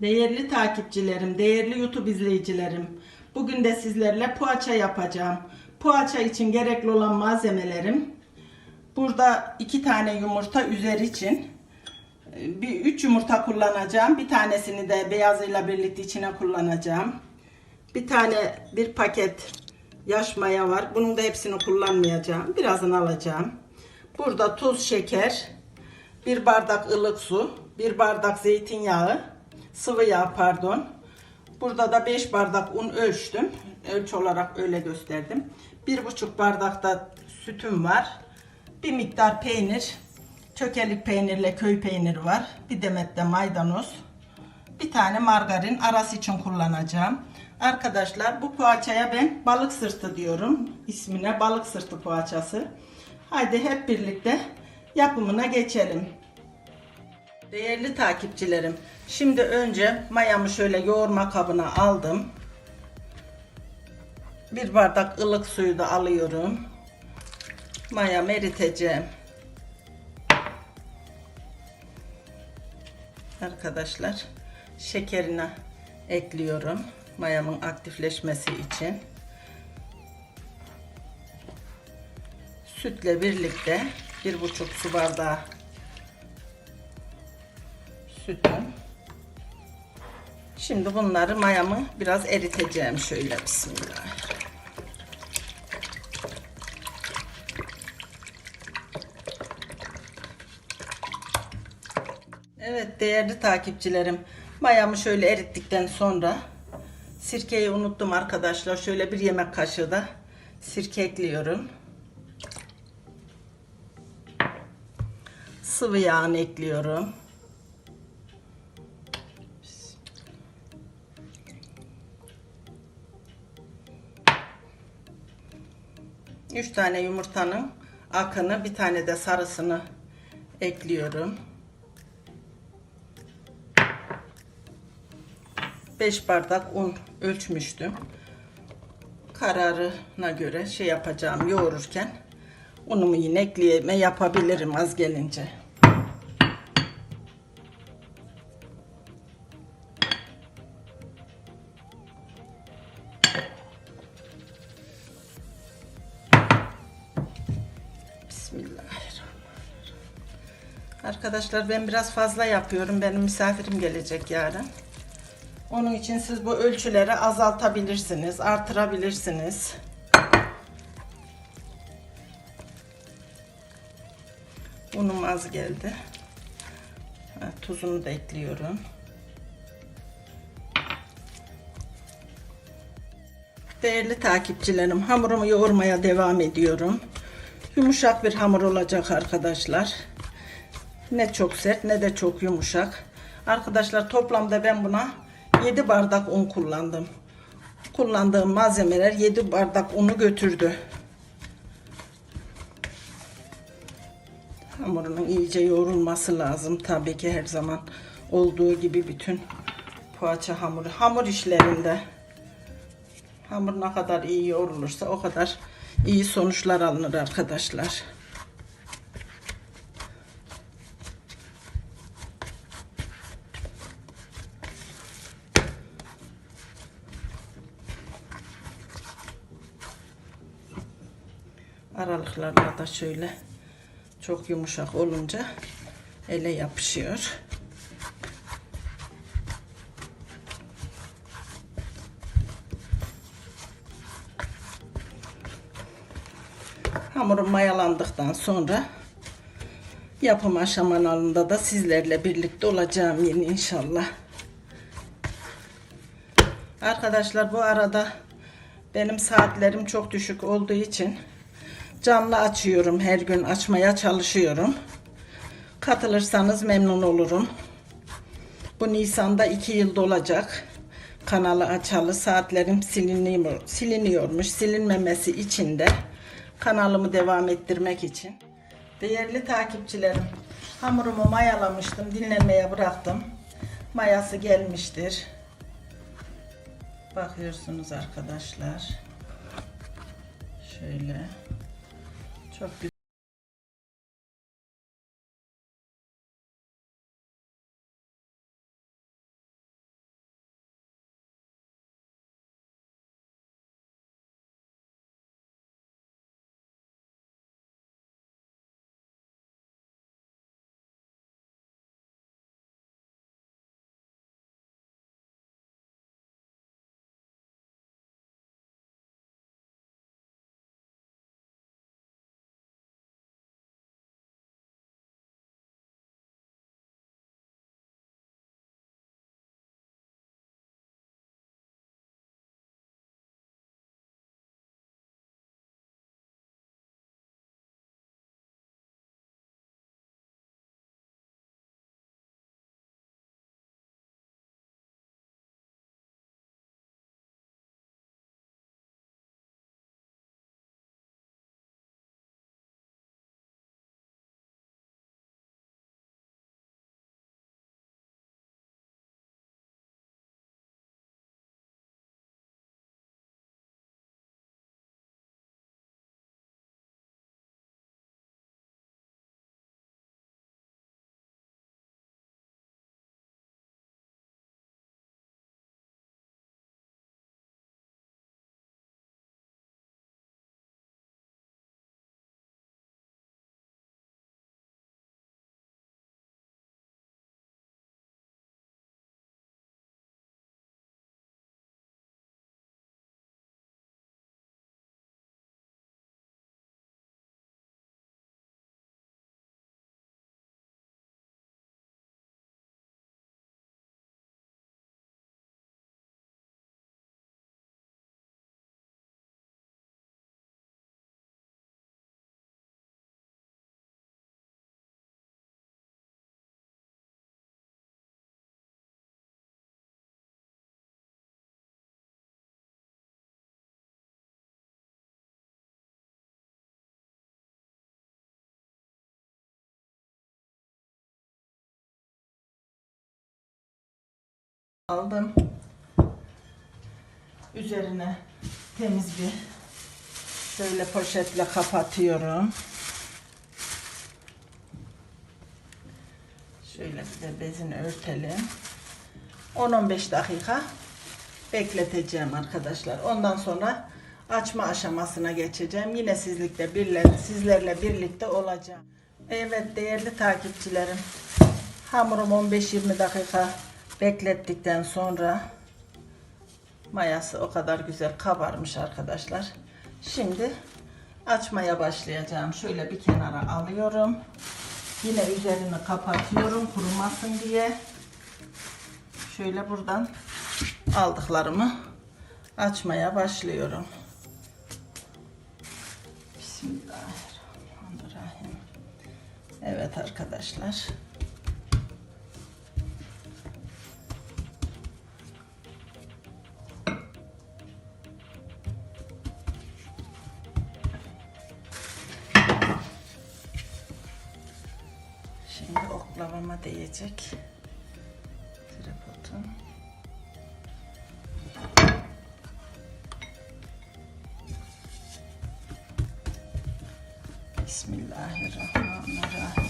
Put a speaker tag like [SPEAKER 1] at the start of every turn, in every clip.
[SPEAKER 1] Değerli takipçilerim, değerli YouTube izleyicilerim. Bugün de sizlerle poğaça yapacağım. Poğaça için gerekli olan malzemelerim. Burada iki tane yumurta üzeri için e, bir üç yumurta kullanacağım. Bir tanesini de beyazıyla birlikte içine kullanacağım. Bir tane bir paket yaş maya var. Bunun da hepsini kullanmayacağım. Birazını alacağım. Burada tuz, şeker, bir bardak ılık su, bir bardak zeytinyağı, sıvı yağ pardon. Burada da 5 bardak un ölçtüm. Ölçü olarak öyle gösterdim. Bir buçuk bardak da sütüm var. Bir miktar peynir, çökelik peynirle köy peyniri var. Bir demet de maydanoz. Bir tane margarin arası için kullanacağım. Arkadaşlar bu poğaçaya ben balık sırtı diyorum. İsmine balık sırtı poğaçası. Haydi hep birlikte yapımına geçelim. Değerli takipçilerim, şimdi önce mayamı şöyle yoğurma kabına aldım. Bir bardak ılık suyu da alıyorum. Mayamı eriteceğim. Arkadaşlar, şekerini ekliyorum. Mayamın aktifleşmesi için. Sütle birlikte bir buçuk su bardağı sütüm. Şimdi bunları mayamı biraz eriteceğim şöyle bismillah. Evet değerli takipçilerim mayamı şöyle erittikten sonra sirkeyi unuttum arkadaşlar şöyle bir yemek kaşığı da sirke ekliyorum. Sıvı yağını ekliyorum. 3 tane yumurtanın akını bir tane de sarısını ekliyorum. 5 bardak un ölçmüştüm. Kararına göre şey yapacağım yoğururken unumu yine ekleyeme yapabilirim az gelince. Arkadaşlar ben biraz fazla yapıyorum. Benim misafirim gelecek yarın. Onun için siz bu ölçüleri azaltabilirsiniz, artırabilirsiniz. Unum az geldi. Tuzunu da ekliyorum. Değerli takipçilerim, hamurumu yoğurmaya devam ediyorum. Yumuşak bir hamur olacak arkadaşlar. Ne çok sert ne de çok yumuşak. Arkadaşlar toplamda ben buna 7 bardak un kullandım. Kullandığım malzemeler 7 bardak unu götürdü. Hamurunun iyice yoğrulması lazım. Tabii ki her zaman olduğu gibi bütün poğaça hamuru. Hamur işlerinde hamur ne kadar iyi yoğrulursa o kadar iyi sonuçlar alınır arkadaşlar. Aralıklarla da şöyle çok yumuşak olunca ele yapışıyor. Hamurum mayalandıktan sonra yapım aşamalarında da sizlerle birlikte olacağım yine inşallah. Arkadaşlar bu arada benim saatlerim çok düşük olduğu için canlı açıyorum her gün açmaya çalışıyorum. Katılırsanız memnun olurum. Bu Nisan'da 2 yıl dolacak. Kanalı açalı saatlerim siliniyor, siliniyormuş. Silinmemesi için de kanalımı devam ettirmek için. Değerli takipçilerim, hamurumu mayalamıştım, dinlenmeye bıraktım. Mayası gelmiştir. Bakıyorsunuz arkadaşlar. Şöyle. Çok aldım. Üzerine temiz bir şöyle poşetle kapatıyorum. Şöyle bir de bezini örtelim. 10-15 dakika bekleteceğim arkadaşlar. Ondan sonra açma aşamasına geçeceğim. Yine sizlikle birle, sizlerle birlikte olacağım. Evet değerli takipçilerim. Hamurum 15-20 dakika beklettikten sonra mayası o kadar güzel kabarmış arkadaşlar. Şimdi açmaya başlayacağım. Şöyle bir kenara alıyorum. Yine üzerini kapatıyorum kurumasın diye. Şöyle buradan aldıklarımı açmaya başlıyorum. Bismillahirrahmanirrahim. Evet arkadaşlar. Oklavama değecek. Tripodum. Bismillahirrahmanirrahim.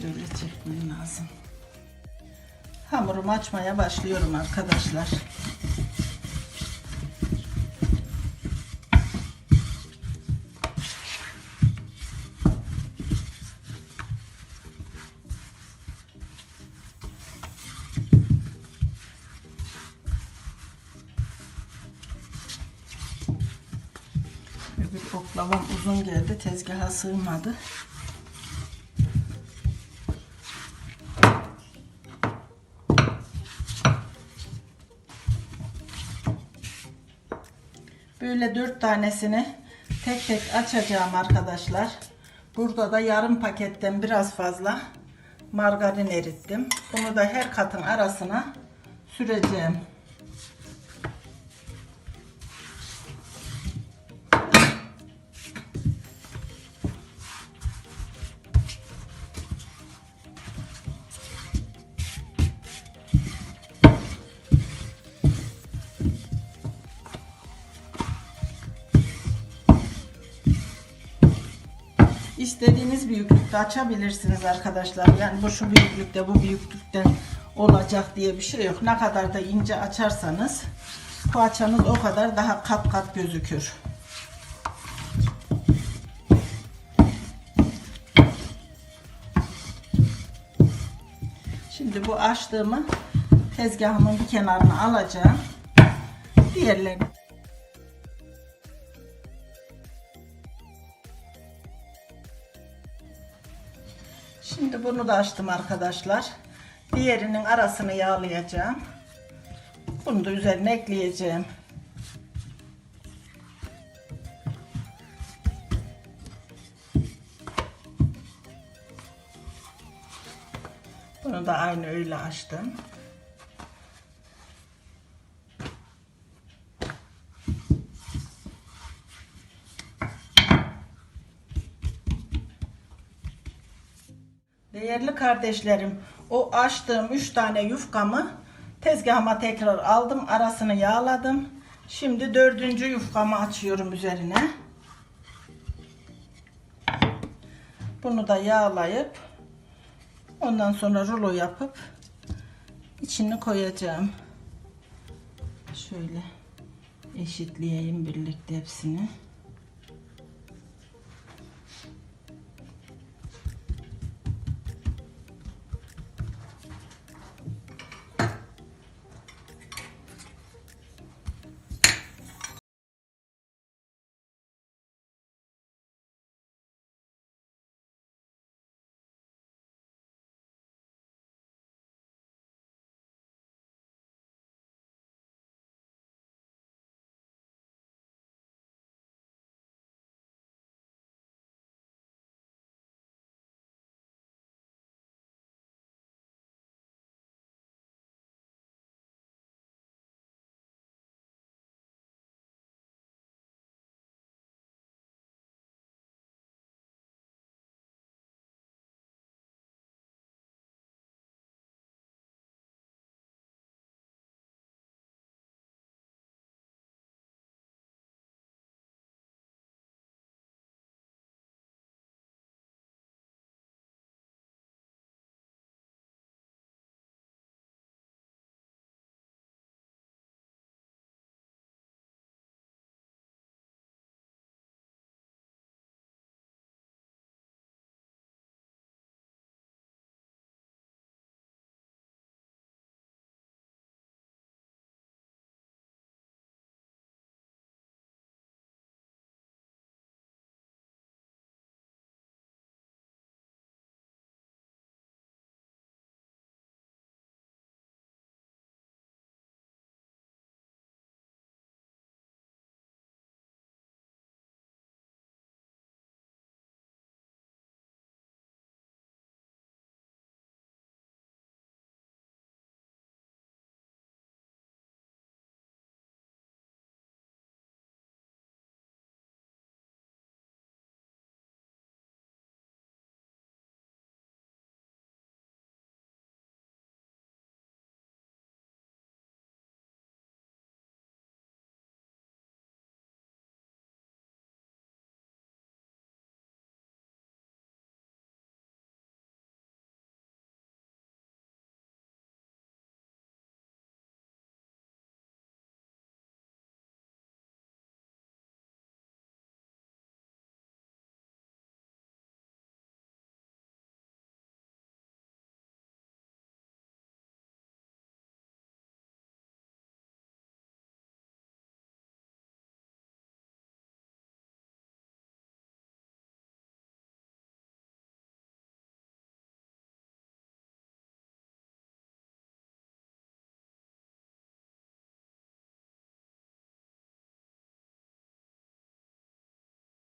[SPEAKER 1] Şöyle çekmem lazım. Hamurumu açmaya başlıyorum arkadaşlar. Öbür oklavam uzun geldi. Tezgaha sığmadı. Böyle dört tanesini tek tek açacağım arkadaşlar. Burada da yarım paketten biraz fazla margarin erittim. Bunu da her katın arasına süreceğim. İstediğiniz büyüklükte açabilirsiniz arkadaşlar. Yani bu şu büyüklükte bu büyüklükte olacak diye bir şey yok. Ne kadar da ince açarsanız poğaçanız o kadar daha kat kat gözükür. Şimdi bu açtığımı tezgahımın bir kenarına alacağım. Diğerlerini bunu da açtım arkadaşlar. Diğerinin arasını yağlayacağım. Bunu da üzerine ekleyeceğim. Bunu da aynı öyle açtım. Kardeşlerim, o açtığım 3 tane yufkamı tezgahıma tekrar aldım. Arasını yağladım. Şimdi dördüncü yufkamı açıyorum üzerine. Bunu da yağlayıp ondan sonra rulo yapıp içini koyacağım. Şöyle eşitleyeyim birlikte hepsini.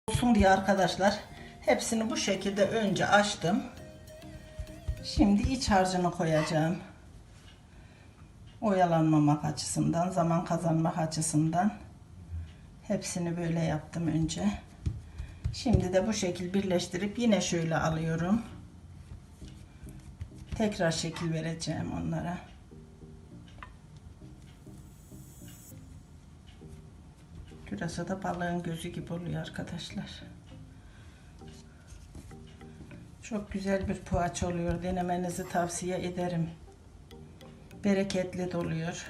[SPEAKER 1] Olsun diye arkadaşlar hepsini bu şekilde önce açtım. Şimdi iç harcını koyacağım. Oyalanmamak açısından, zaman kazanmak açısından hepsini böyle yaptım önce. Şimdi de bu şekil birleştirip yine şöyle alıyorum. Tekrar şekil vereceğim onlara. Burası da balığın gözü gibi oluyor arkadaşlar. Çok güzel bir poğaça oluyor. Denemenizi tavsiye ederim. Bereketli doluyor.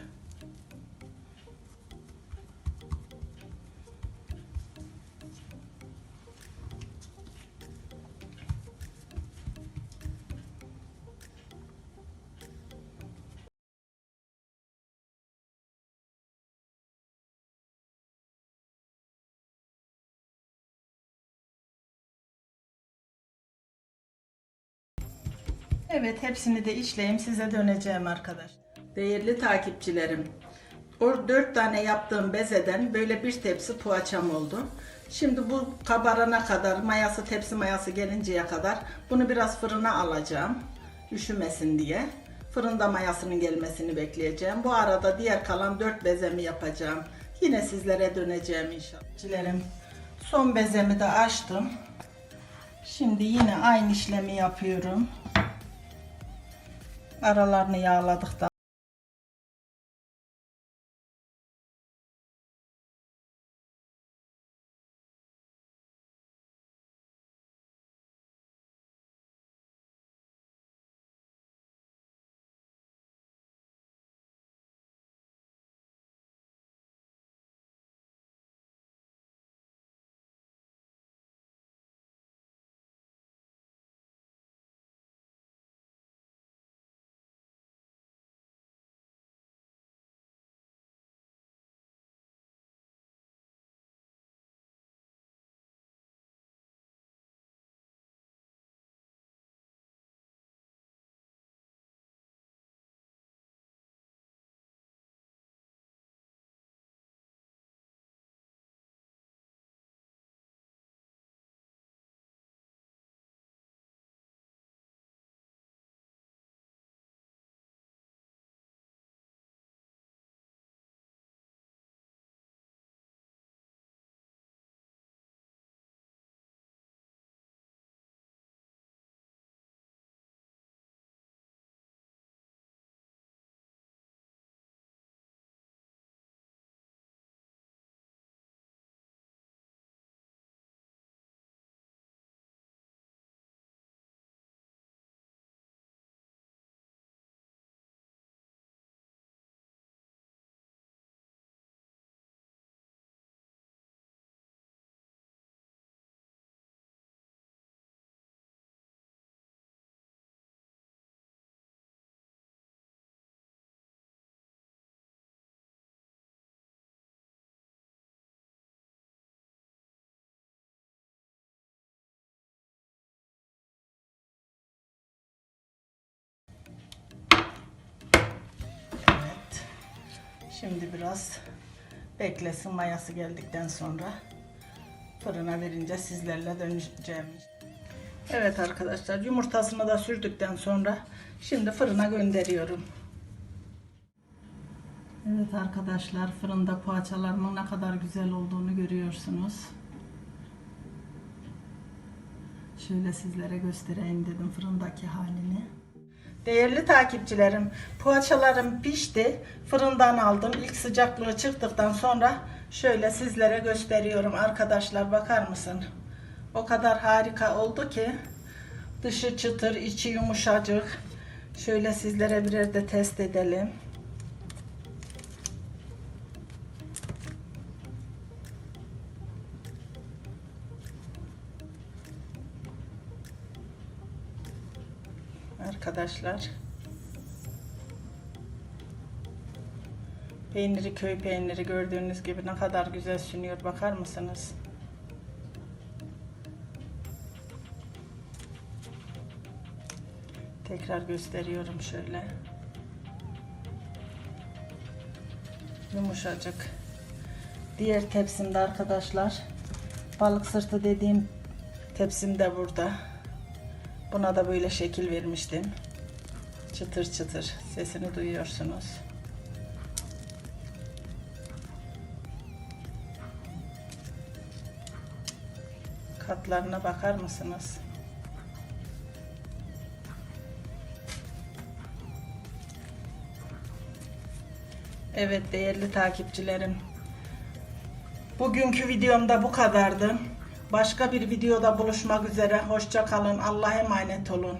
[SPEAKER 1] Evet hepsini de işleyeyim size döneceğim arkadaş. Değerli takipçilerim. O dört tane yaptığım bezeden böyle bir tepsi poğaçam oldu. Şimdi bu kabarana kadar mayası tepsi mayası gelinceye kadar bunu biraz fırına alacağım. Üşümesin diye. Fırında mayasının gelmesini bekleyeceğim. Bu arada diğer kalan dört bezemi yapacağım. Yine sizlere döneceğim inşallah. Son bezemi de açtım. Şimdi yine aynı işlemi yapıyorum. Aralarını yağladık Şimdi biraz beklesin mayası geldikten sonra fırına verince sizlerle döneceğim. Evet arkadaşlar yumurtasını da sürdükten sonra şimdi fırına gönderiyorum. Evet arkadaşlar fırında poğaçalarımın ne kadar güzel olduğunu görüyorsunuz. Şöyle sizlere göstereyim dedim fırındaki halini. Değerli takipçilerim, poğaçalarım pişti. Fırından aldım. İlk sıcaklığı çıktıktan sonra şöyle sizlere gösteriyorum arkadaşlar bakar mısın? O kadar harika oldu ki dışı çıtır, içi yumuşacık. Şöyle sizlere birer de test edelim. Arkadaşlar. Peyniri köy peyniri gördüğünüz gibi ne kadar güzel sünüyor bakar mısınız? Tekrar gösteriyorum şöyle. Yumuşacık. Diğer tepsimde arkadaşlar Balık sırtı dediğim tepsim de burada. Buna da böyle şekil vermiştim. Çıtır çıtır sesini duyuyorsunuz. Katlarına bakar mısınız? Evet değerli takipçilerim. Bugünkü videomda bu kadardı. Başka bir videoda buluşmak üzere. Hoşça kalın. Allah'a emanet olun.